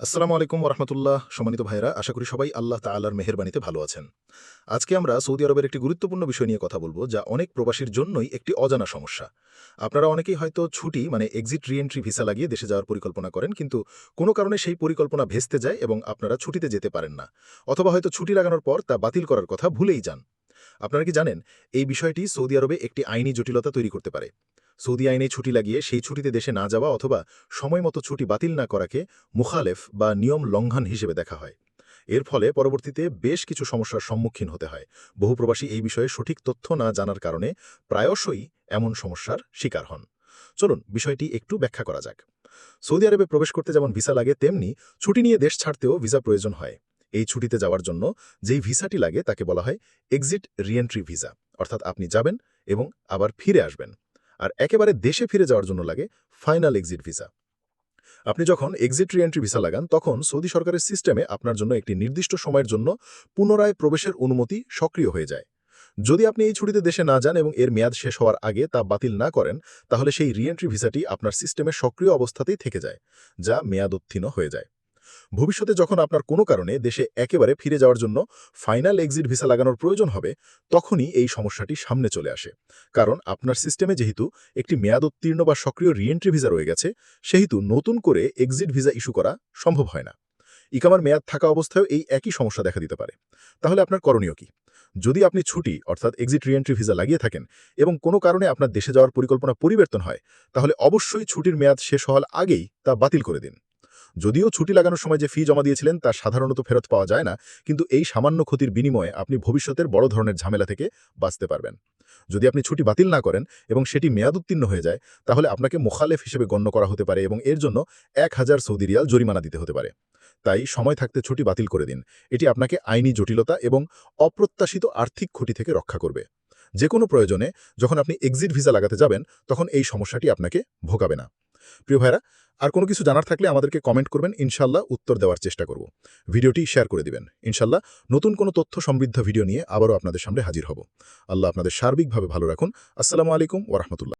আসসালামু আলাইকুম ওরহমতুল্লাহ, সম্মানিত ভাইরা আশা করি সবাই আল্লাহ তাআলার মেহেরবানিতে ভালো আছেন। আজকে আমরা সৌদি আরবের একটি গুরুত্বপূর্ণ বিষয় নিয়ে কথা বলব, যা অনেক প্রবাসীর জন্যই একটি অজানা সমস্যা। আপনারা অনেকেই হয়তো ছুটি মানে এক্সিট রিএন্ট্রি ভিসা লাগিয়ে দেশে যাওয়ার পরিকল্পনা করেন, কিন্তু কোনো কারণে সেই পরিকল্পনা ভেস্তে যায় এবং আপনারা ছুটিতে যেতে পারেন না। অথবা হয়তো ছুটি লাগানোর পর তা বাতিল করার কথা ভুলেই যান। আপনারা কি জানেন, এই বিষয়টি সৌদি আরবে একটি আইনি জটিলতা তৈরি করতে পারে। সৌদি আইনে ছুটি লাগিয়ে সেই ছুটিতে দেশে না যাওয়া অথবা সময়মতো ছুটি বাতিল না করাকে মুখালেফ বা নিয়ম লঙ্ঘন হিসেবে দেখা হয়। এর ফলে পরবর্তীতে বেশ কিছু সমস্যার সম্মুখীন হতে হয়। বহু প্রবাসী এই বিষয়ে সঠিক তথ্য না জানার কারণে প্রায়শই এমন সমস্যার শিকার হন। চলুন, বিষয়টি একটু ব্যাখ্যা করা যাক। সৌদি আরবে প্রবেশ করতে যেমন ভিসা লাগে, তেমনি ছুটি নিয়ে দেশ ছাড়তেও ভিসা প্রয়োজন হয়। এই ছুটিতে যাওয়ার জন্য যেই ভিসাটি লাগে তাকে বলা হয় এক্সিট রিএন্ট্রি ভিসা। অর্থাৎ আপনি যাবেন এবং আবার ফিরে আসবেন। আর একেবারে দেশে ফিরে যাওয়ার জন্য লাগে ফাইনাল এক্সিট ভিসা আপনি যখন এক্সিট রিএন্ট্রি ভিসা লাগান, তখন সৌদি সরকারের সিস্টেমে আপনার জন্য একটি নির্দিষ্ট সময়ের জন্য পুনরায় প্রবেশের অনুমতি সক্রিয় হয়ে যায়। যদি আপনি এই ছুটিতে দেশে না যান এবং এর মেয়াদ শেষ হওয়ার আগে তা বাতিল না করেন, তাহলে সেই রিএন্ট্রি ভিসাটি আপনার সিস্টেমে সক্রিয় অবস্থাতেই থেকে যায়, যা মেয়াদোত্তীর্ণ হয়ে যায়। ভবিষ্যতে যখন আপনার কোনো কারণে দেশে একেবারে ফিরে যাওয়ার জন্য ফাইনাল এক্সিট ভিসা লাগানোর প্রয়োজন হবে, তখনই এই সমস্যাটি সামনে চলে আসে। কারণ আপনার সিস্টেমে যেহেতু একটি মেয়াদ উত্তীর্ণ বা সক্রিয় রিএন্ট্রি ভিসা রয়ে গেছে, সেহেতু নতুন করে এক্সিট ভিসা ইস্যু করা সম্ভব হয় না। ইকামার মেয়াদ থাকা অবস্থায়ও এই একই সমস্যা দেখা দিতে পারে। তাহলে আপনার করণীয় কি? যদি আপনি ছুটি, অর্থাৎ এক্সিট রিএন্ট্রি ভিসা লাগিয়ে থাকেন এবং কোনো কারণে আপনার দেশে যাওয়ার পরিকল্পনা পরিবর্তন হয়, তাহলে অবশ্যই ছুটির মেয়াদ শেষ হওয়ার আগেই তা বাতিল করে দিন। যদিও ছুটি লাগানোর সময় যে ফি জমা দিয়েছিলেন তা সাধারণত ফেরত পাওয়া যায় না, কিন্তু এই সামান্য ক্ষতির বিনিময়ে আপনি ভবিষ্যতের বড় ধরনের ঝামেলা থেকে বাঁচতে পারবেন। যদি আপনি ছুটি বাতিল না করেন এবং সেটি মেয়াদ উত্তীর্ণ হয়ে যায়, তাহলে আপনাকে মোখালেফ হিসেবে গণ্য করা হতে পারে এবং এর জন্য এক হাজার সৌদি রিয়াল জরিমানা দিতে হতে পারে। তাই সময় থাকতে ছুটি বাতিল করে দিন। এটি আপনাকে আইনি জটিলতা এবং অপ্রত্যাশিত আর্থিক ক্ষতি থেকে রক্ষা করবে। যে কোনো প্রয়োজনে যখন আপনি এক্সিট ভিসা লাগাতে যাবেন, তখন এই সমস্যাটি আপনাকে ভোগাবে না। প্রিয় ভাইরা আর কোনো কিছু জানার থাকলে আমাদেরকে কমেন্ট করবেন ইনশাল্লাহ উত্তর দেওয়ার চেষ্টা করব। ভিডিওটি শেয়ার করে দিবেন। ইনশাল্লাহ নতুন কোনো তথ্য সমৃদ্ধ ভিডিও নিয়ে আবারও আপনাদের সামনে হাজির হব। আল্লাহ আপনাদের সার্বিকভাবে ভালো রাখুন। আসসালামু আলাইকুম ওরহমতুল্লাহ